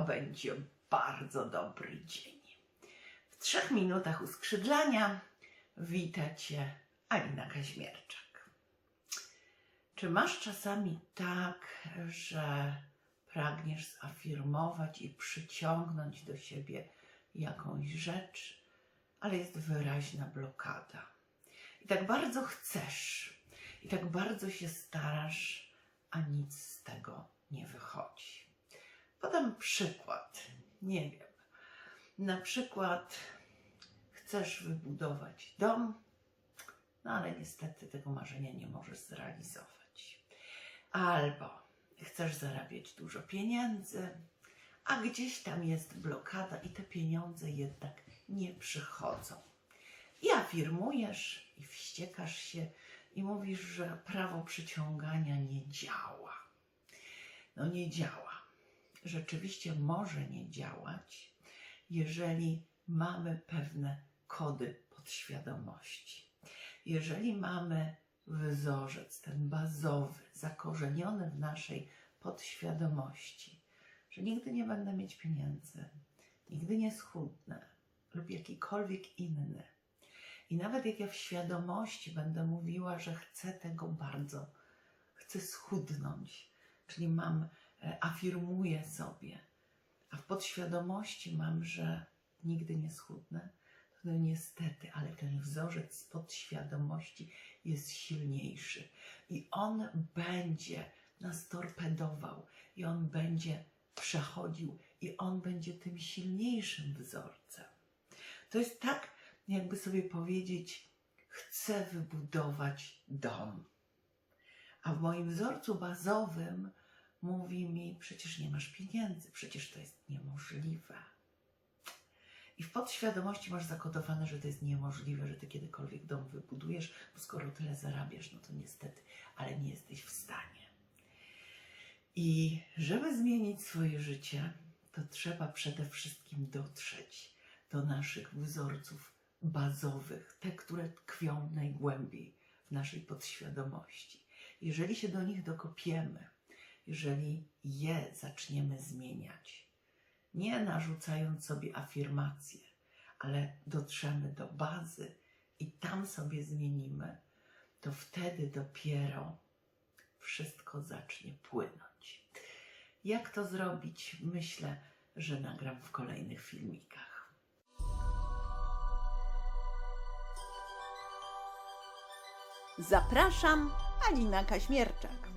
będzie bardzo dobry dzień. W trzech minutach uskrzydlania wita Cię Alina Kaźmierczak. Czy masz czasami tak, że pragniesz zafirmować i przyciągnąć do siebie jakąś rzecz, ale jest wyraźna blokada? I tak bardzo chcesz, i tak bardzo się starasz, a nic z tego. Podam przykład. Nie wiem. Na przykład chcesz wybudować dom, no ale niestety tego marzenia nie możesz zrealizować. Albo chcesz zarabiać dużo pieniędzy, a gdzieś tam jest blokada i te pieniądze jednak nie przychodzą. I afirmujesz, i wściekasz się, i mówisz, że prawo przyciągania nie działa. No nie działa. Rzeczywiście może nie działać, jeżeli mamy pewne kody podświadomości. Jeżeli mamy wzorzec, ten bazowy, zakorzeniony w naszej podświadomości, że nigdy nie będę mieć pieniędzy, nigdy nie schudnę lub jakikolwiek inny. I nawet jak ja w świadomości będę mówiła, że chcę tego bardzo, chcę schudnąć, czyli mam, afirmuję sobie, a w podświadomości mam, że nigdy nie schudnę, no niestety, ale ten wzorzec z podświadomości jest silniejszy i on będzie nas torpedował i on będzie przechodził i on będzie tym silniejszym wzorcem. To jest tak, jakby sobie powiedzieć, chcę wybudować dom. A w moim wzorcu bazowym mówi mi, przecież nie masz pieniędzy, przecież to jest niemożliwe. I w podświadomości masz zakodowane, że to jest niemożliwe, że ty kiedykolwiek dom wybudujesz, bo skoro tyle zarabiasz, no to niestety, ale nie jesteś w stanie. I żeby zmienić swoje życie, to trzeba przede wszystkim dotrzeć do naszych wzorców bazowych, te, które tkwią najgłębiej w naszej podświadomości. Jeżeli się do nich dokopiemy, jeżeli je zaczniemy zmieniać, nie narzucając sobie afirmacje, ale dotrzemy do bazy i tam sobie zmienimy, to wtedy dopiero wszystko zacznie płynąć. Jak to zrobić? Myślę, że nagram w kolejnych filmikach. Zapraszam, Alina Kaśmierczak.